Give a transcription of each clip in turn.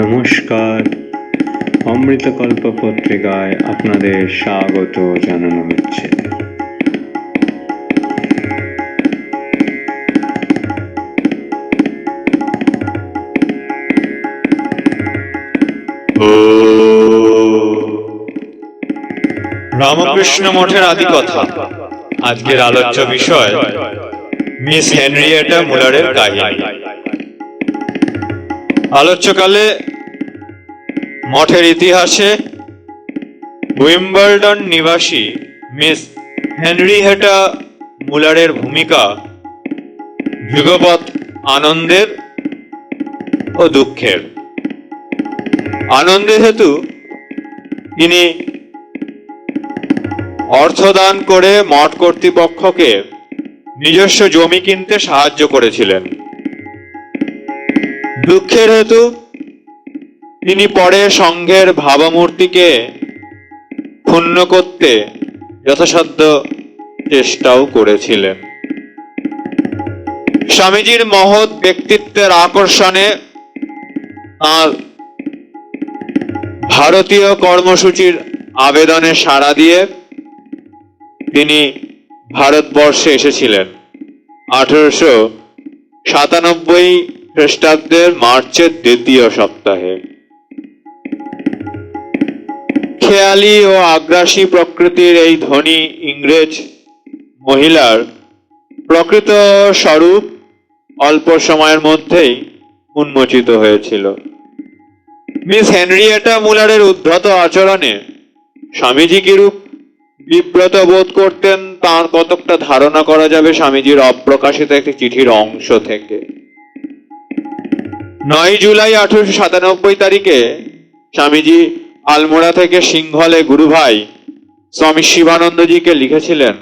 নমস্কার। অমৃতকল্প পত্রিকায় আপনাদের স্বাগত জানানো হচ্ছে। রামকৃষ্ণ মঠের আদি কথা আজকের আলোচ্য বিষয় মিস হেনরিয়েটা মুলারের কাহিনী। আলোচ্যকালে মঠের ইতিহাসে উইম্বলডন নিবাসী মিস হেনরিয়েটা মুলারের ভূমিকা যুগপৎ আনন্দের ও দুঃখের। আনন্দের হেতু তিনি অর্থদান করে মঠ কর্তৃপক্ষকে নিজস্ব জমি কিনতে সাহায্য করেছিলেন। দুঃখের হেতু, তিনি পরে সংঘের ভাবমূর্তিকে ক্ষুণ্ণ করতে যথাসাধ্য চেষ্টাও করেছিলেন। স্বামীজির মহৎ ব্যক্তিত্বের আকর্ষণে তাঁর ভারতীয় কর্মসূচির আবেদনে সাড়া দিয়ে তিনি ভারতবর্ষে এসেছিলেন। আঠারোশো সাতানব্বই খ্রিস্টাব্দের মার্চের দ্বিতীয় সপ্তাহে। খেয়ালি ও আগ্রাসী প্রকৃতির এই ধনী ইংরেজ মহিলার প্রকৃত স্বরূপ অল্প সময়ের মধ্যেই উন্মোচিত হয়েছিল। মিস হেনরিয়েটা মুলারের উদ্ধত আচরণে স্বামীজি কিরূপ বিব্রত বোধ করতেন, তার কতকটা ধারণা করা যাবে স্বামীজির অপ্রকাশিত একটি চিঠির অংশ থেকে। নয় জুলাই আঠারোশো সাতানব্বই তারিখে স্বামীজি আলমোড়া থেকে সিংহলে গুরুভাই স্বামী শিবানন্দজিকে লিখেছিলেন,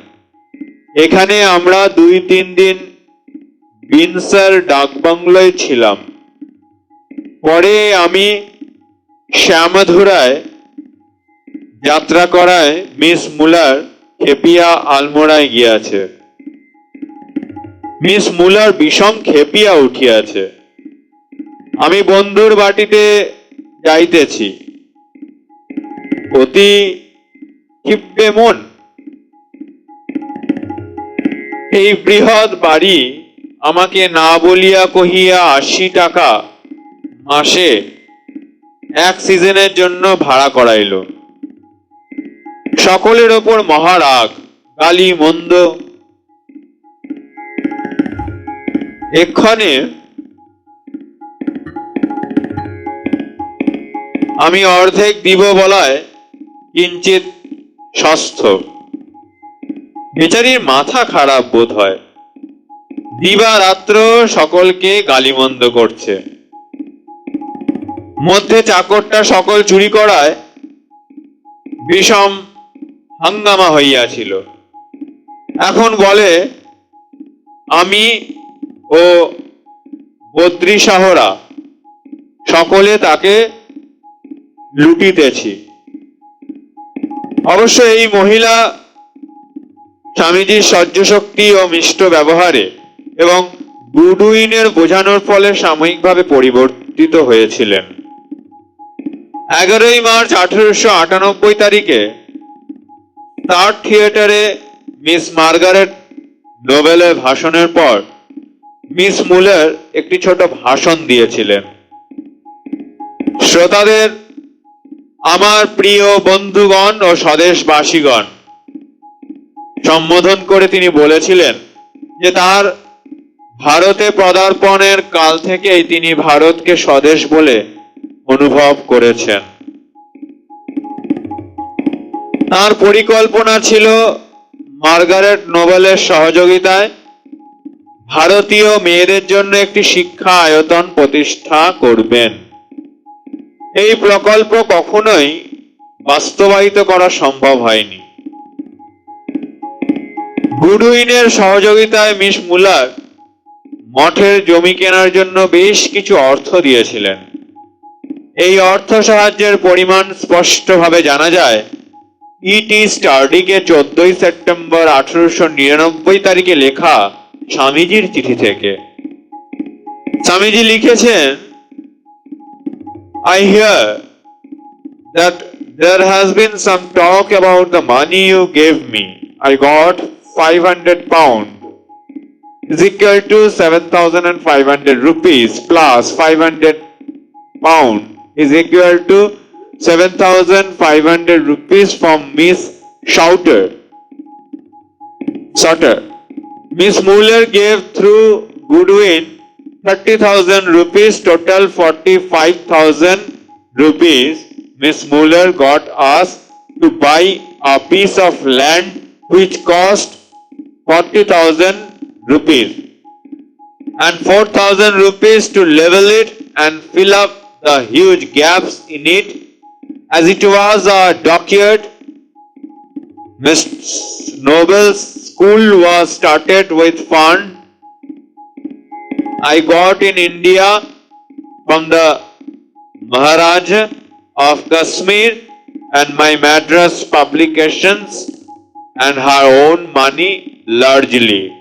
এখানে আমরা দুই তিন দিন বিনসার ডাকবাংলোয় ছিলাম। পরে আমি শ্যামধুরায় যাত্রা করায় মিস মুলার খেপিয়া আলমোড়ায় গিয়াছে। মিস মুলার বিষম খেপিয়া উঠিয়াছে। আমি বন্ধুর বাটিতে যাইতেছি। অতি ক্ষিপ্তে মন। এই বৃহৎ বাড়ি আমাকে না বলিয়া কহিয়া আশি টাকা মাসে এক সিজনের জন্য ভাড়া করাইল। সকলের ওপর মহারাগ গালি, মন্দ। এক্ষণে আমি অর্ধেক দিব বলায় কিঞ্চিত স্বাস্থ্য। বেচারির মাথা খারাপ বোধ হয়। দিবা রাত্র সকলকে গালিমন্দ করছে। মধ্যে চাকরটা সকল চুরি করায় বিষম হাঙ্গামা হইয়াছিল। এখন বলে, আমি ও বদ্রী শাহরা সকলে তাকে লুটিতেছি অবশ্য এই মহিলা স্বামীজির সহ্য শক্তি ও মিষ্ট ব্যবহারে এবং গুডউইনের বোঝানোর ফলে সাময়িকভাবে পরিবর্তিত হয়েছিলেন। এগারোই মার্চ আঠারোশো আটানব্বই তারিখে তার থিয়েটারে মিস মার্গারেট নোবেলের ভাষণের পর মিস মুলার একটি ছোট ভাষণ দিয়েছিলেন। শ্রোতাদের আমার প্রিয় বন্ধুগণ ও স্বদেশবাসীগণ, সম্বোধন করে তিনি বলেছিলেন যে তার ভারতে পদার্পণের কাল থেকেই তিনি ভারতকে স্বদেশ বলে অনুভব করেছেন। তার পরিকল্পনা ছিল মার্গারেট নোবেলের সহযোগিতায় ভারতীয় মেয়েদের জন্য একটি শিক্ষা আয়তন প্রতিষ্ঠা করবেন। এই প্রকল্প কখনোই বাস্তবায়িত করা সম্ভব হয়নি। গুডউইনের সহযোগিতায় মিস মুলার মঠের জমি কেনার জন্য বেশ কিছু অর্থ দিয়েছিলেন। এই অর্থ সাহায্যের পরিমাণ স্পষ্টভাবে জানা যায়। ইটি স্টার্ডিকে চোদ্দই সেপ্টেম্বর আঠারোশো নিরানব্বই তারিখে লেখা স্বামীজির চিঠি থেকে। স্বামীজি লিখেছেন I hear that there has been some talk about the money you gave me. I got 500 pound is equal to 7500 rupees plus 500 pound is equal to 7500 rupees from Miss Shouter. Sutter. Miss Muller gave through Goodwin 30,000 rupees, total 45,000 rupees. Miss Muller got us to buy a piece of land which cost 40,000 rupees and 4,000 rupees to level it and fill up the huge gaps in it as it was a dockyard Miss Noble's school was started with fund I got in India from the Maharaja of Kashmir and my Madras publications and her own money largely.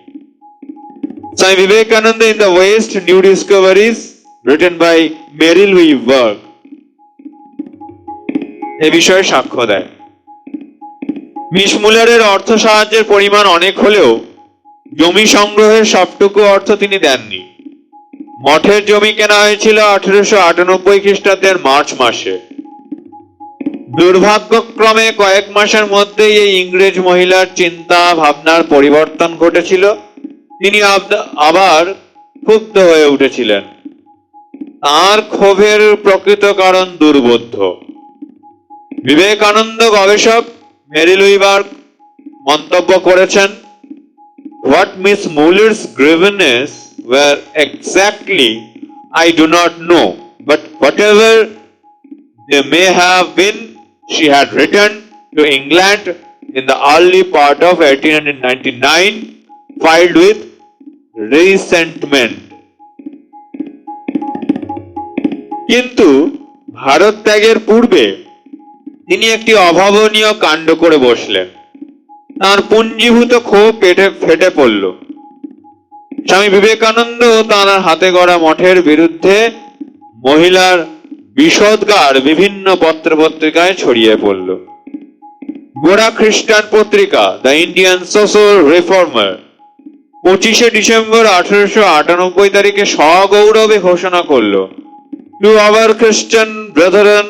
Swami Vivekananda in the West New Discoveries written by Louise Burke এ বিষয়ে সাক্ষ্য দেয় miss মুলারের অর্থ সাহায্যের পরিমাণ অনেক হলেও জমি সংগ্রহের সবটুকু অর্থ তিনি দেননি মঠের জমি কেনা হয়েছিল আঠেরোশো আটানব্বই খ্রিস্টাব্দের মার্চ মাসে। দুর্ভাগ্যক্রমে কয়েক মাসের মধ্যেই এই ইংরেজ মহিলার চিন্তা ভাবনার পরিবর্তন ঘটেছিল। তিনি আবার ক্ষুব্ধ হয়ে উঠেছিলেন। তার ক্ষোভের প্রকৃত কারণ দুর্বোধ্য। বিবেকানন্দ গবেষক মেরি লুইবার্গ মন্তব্য করেছেন, what Miss Muller's grievances were exactly, I do not know, but whatever they may have been, she had returned to England in the early part of 1899, filed with resentment. কিন্তু ভারত ত্যাগের পূর্বে তিনি একটি অভাবনীয় কাণ্ড করে বসলেন তার পুঞ্জীভূত ক্ষোভ পেটে ফেটে পড়ল স্বামী বিবেকানন্দ তাঁর হাতে গড়া মঠের বিরুদ্ধে মহিলার বিষদগার বিভিন্ন পত্র পত্রিকায় ছড়িয়ে পড়ল। গোড়া খ্রিস্টান পত্রিকা, দ্য ইন্ডিয়ান সোশ্যাল রিফর্মার, পঁচিশে ডিসেম্বর আঠারোশো আটানব্বই তারিখে সগৌরবে ঘোষণা করল to our Christian brethren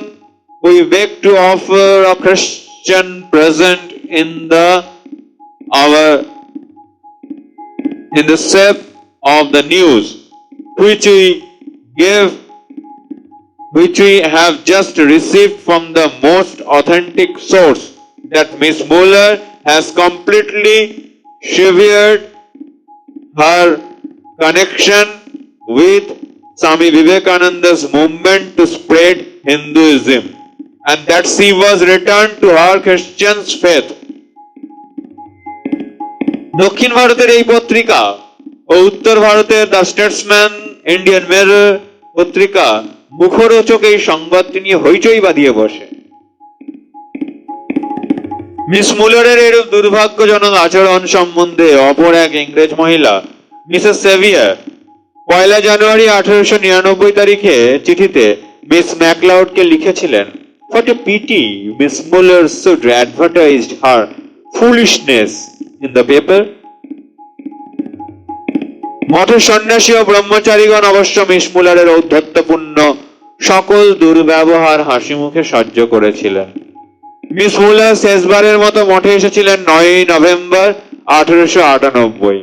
we beg to offer a Christian present in the our in the shape of the news which we give which we have just received from the most authentic source that Miss Muller has completely severed her connection with Swami Vivekananda's movement to spread Hinduism. And that she was returned to her Christian faith দক্ষিণ ভারতের এই পত্রিকা ও উত্তর ভারতের the Statesman Indian মেরর পত্রিকা মুখরোচক এই সংবাদটি নিয়ে হইচই বাঁধিয়ে বসে। মিস মুলারের এরূপ দুর্ভাগ্যজনক আচরণ সম্বন্ধে অপর এক ইংরেজ মহিলা, মিসেস সেভিয়ার, পয়লা জানুয়ারি আঠারোশো নিরানব্বই তারিখে চিঠিতে মিস ম্যাকলাউডকে লিখেছিলেন What a pity Miss Muller should advertised her foolishness. In the paper. মঠের সন্ন্যাসী ও ব্রহ্মচারীগণ অবশ্য মিস মুলারের ঔদ্ধত্যপূর্ণ সকল দুর্ব্যবহার হাসি মুখে সহ্য করেছিলেন। মিস শেষবারের মতো মঠে এসেছিলেন নয়ই নভেম্বর আঠারোশো আটানব্বই।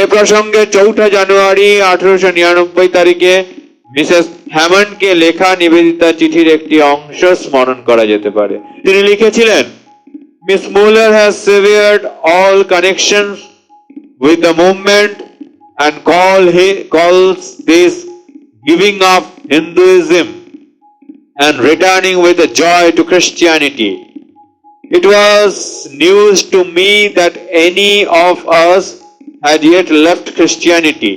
এ প্রসঙ্গে চৌঠা জানুয়ারি আঠারোশো নিরানব্বই তারিখে মিসেস হ্যামন্ডকে লেখা নিবেদিতা চিঠির একটি অংশ স্মরণ করা যেতে পারে। তিনি লিখেছিলেন Miss Muller has severed all connections with the movement and call calls this giving up Hinduism and returning with a joy to Christianity. It was news to me that any of us had yet left Christianity.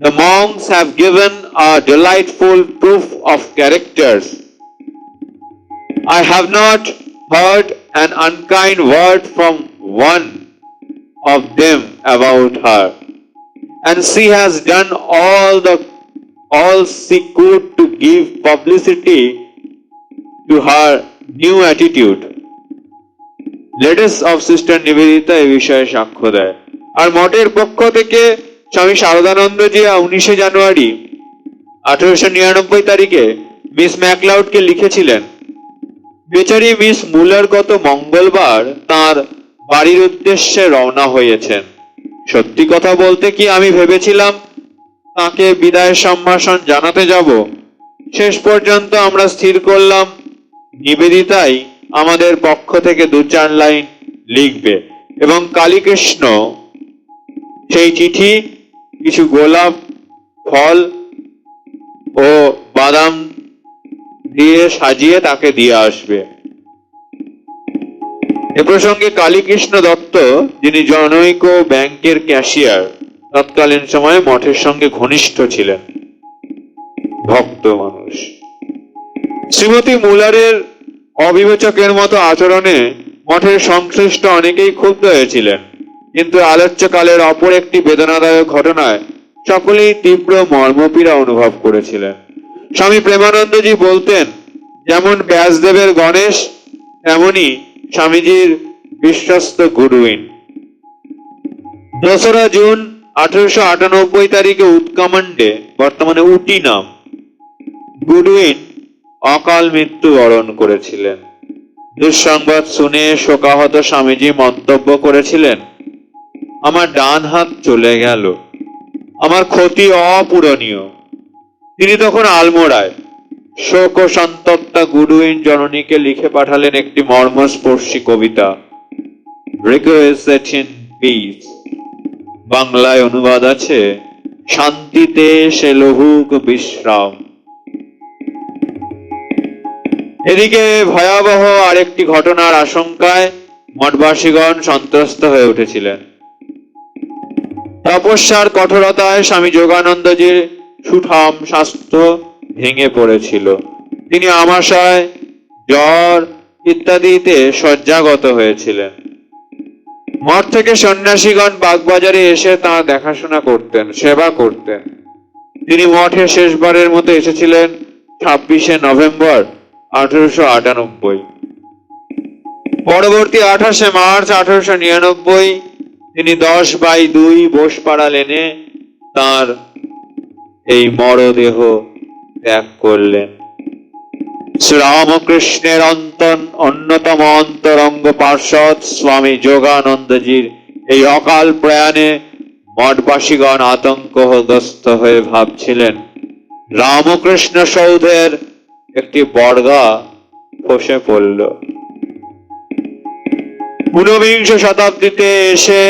The monks have given a delightful proof of characters. I have not heard an unkind word from one of them about her, and she has done all the all she could to give publicity to her new attitude. Letters of Sister Nivedita এ বিষয়ে সাক্ষ্য দেয় আর মঠের পক্ষ থেকে স্বামী শারদানন্দজি উনিশে জানুয়ারি আঠারোশো নিরানব্বই তারিখে মিস ম্যাকলাউডকে লিখেছিলেন বেচারি মিস মুলার গত মঙ্গলবার তার বাড়ির উদ্দেশ্যে রওনা হয়েছেন। সত্যি কথা বলতে কি আমি ভেবেছিলাম তাকে বিদায় সম্ভাষণ জানাতে যাব। শেষ পর্যন্ত আমরা স্থির করলাম, নিবেদিতাই আমাদের পক্ষ থেকে দু চার লাইন লিখবে এবং কালীকৃষ্ণ সেই চিঠি, কিছু গোলাপ, ফল ও বাদাম দিয়ে সাজিয়ে তাকে দিয়ে আসবে। এ প্রসঙ্গে কালীকৃষ্ণ দত্ত, যিনি জনৈক ব্যাংকের ক্যাশিয়ার, তৎকালীন সময়ে মঠের সঙ্গে ঘনিষ্ঠ ছিলেন। ভক্ত মানুষ। শ্রীমতী মুলারের অবিবেচকের মতো আচরণে মঠের সংশ্লিষ্ট অনেকেই ক্ষুব্ধ হয়েছিলেন। কিন্তু আলোচ্যকালের অপর একটি বেদনাদায়ক ঘটনায় সকলেই তীব্র মর্মপীড়া অনুভব করেছিলেন। স্বামী প্রেমানন্দজি বলতেন, যেমন ব্যাসদেবের গণেশ, তেমনি স্বামীজির বিশ্বস্ত গুরুইন। দোসরা জুন আঠারোশো আটানব্বই তারিখে উৎকামান্ডে বর্তমানে উটি নাম গুডউইন অকাল মৃত্যু বরণ করেছিলেন। দুঃসংবাদ শুনে শোকাহত স্বামীজি মন্তব্য করেছিলেন, আমার ডান হাত চলে গেল, আমার ক্ষতি অপূরণীয় তিনি তখন আলমোড়ায় শোক সন্তপ্তা গুডউইন জননীকে লিখে পাঠালেন একটি মর্মস্পর্শী কবিতা বাংলায় অনুবাদ আছে, শান্তিতে সে লহুক বিশ্রাম। এদিকে ভয়াবহ আরেকটি ঘটনার আশঙ্কায় মঠবাসীগণ সন্ত্রস্ত হয়ে উঠেছিলেন। তপস্যার কঠোরতায় স্বামী যোগানন্দজির সুঠাম স্বাস্থ্য ভেঙে পড়েছিল। তিনি আমাশয়, জ্বর ইত্যাদিতে শয্যাগত হয়েছিলেন। মঠ থেকে সন্ন্যাসীগণ বাগবাজারে এসে তাঁর দেখাশোনা করতেন, সেবা করতেন। তিনি মঠে শেষবারের মতো এসেছিলেন ছাব্বিশে নভেম্বর আঠারোশো আটানব্বই। পরবর্তী আঠাশে মার্চ আঠারোশো নিরানব্বই তিনি দশ বাই দুই বোসপাড়া লেনে তার এই মরদেহ ত্যাগ করলেন। শ্রীরামকৃষ্ণের অন্তন, অন্যতম অন্তরঙ্গ পার্ষদ স্বামী যোগানন্দজির এই অকাল প্রয়াণে মঠবাসীগণ আতঙ্কগ্রস্ত হয়ে ভাবছিলেন। রামকৃষ্ণ সৌধের একটি বর্গা খসে পড়ল। ঊনবিংশ শতাব্দীতে এসে,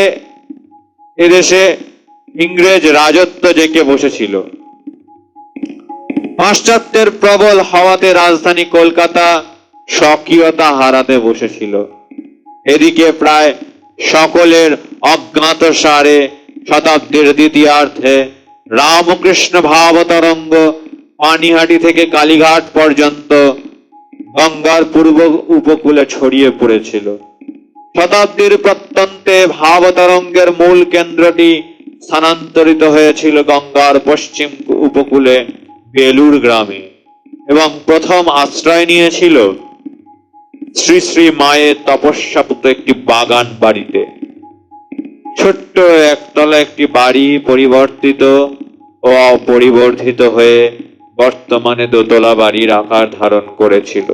এদেশে ইংরেজ রাজত্ব জেঁকে বসেছিল। পাশ্চাত্যের প্রবল হাওয়াতে রাজধানী কলকাতা স্বকীয়তা হারাতে বসেছিল। এদিকে প্রায় সকলের অজ্ঞাত সারে শতাব্দীর দ্বিতীয়ার্ধে রামকৃষ্ণ ভাবতরঙ্গ পানিহাটি থেকে কালীঘাট পর্যন্ত গঙ্গার পূর্ব উপকূলে ছড়িয়ে পড়েছিল। শতাব্দীর প্রত্যন্তে ভাবতরঙ্গের মূল কেন্দ্রটি স্থানান্তরিত হয়েছিল গঙ্গার পশ্চিম উপকূলে। বেলুর গ্রামে এবং প্রথম আশ্রয় নিয়েছিল শ্রী শ্রী মায়ের তপস্যাপুত একটি বাগান বাড়িতে। ছোট্ট একতলা একটি বাড়ি পরিবর্তিত ও অপরিবর্ধিত হয়ে বর্তমানে দোতলা বাড়ির আকার ধারণ করেছিল।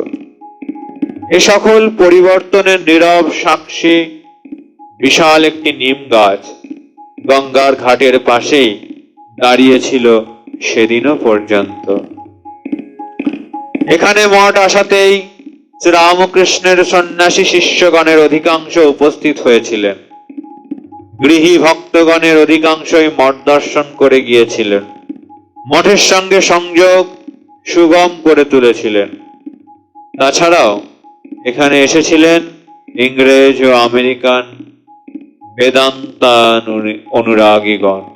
এ সকল পরিবর্তনের নীরব সাক্ষী বিশাল একটি নিম গাছ গঙ্গার ঘাটের পাশেই দাঁড়িয়েছিল সেদিনও পর্যন্ত। এখানে মঠ আসাতেই শ্রীরামকৃষ্ণের সন্ন্যাসী শিষ্যগণের অধিকাংশ উপস্থিত হয়েছিলেন। গৃহী ভক্তগণের অধিকাংশই মঠ দর্শন করে গিয়েছিলেন। মঠের সঙ্গে সংযোগ সুগম করে তুলেছিলেন। তাছাড়াও এখানে এসেছিলেন ইংরেজ ও আমেরিকান বেদান্তানুরি- অনুরাগীগণ।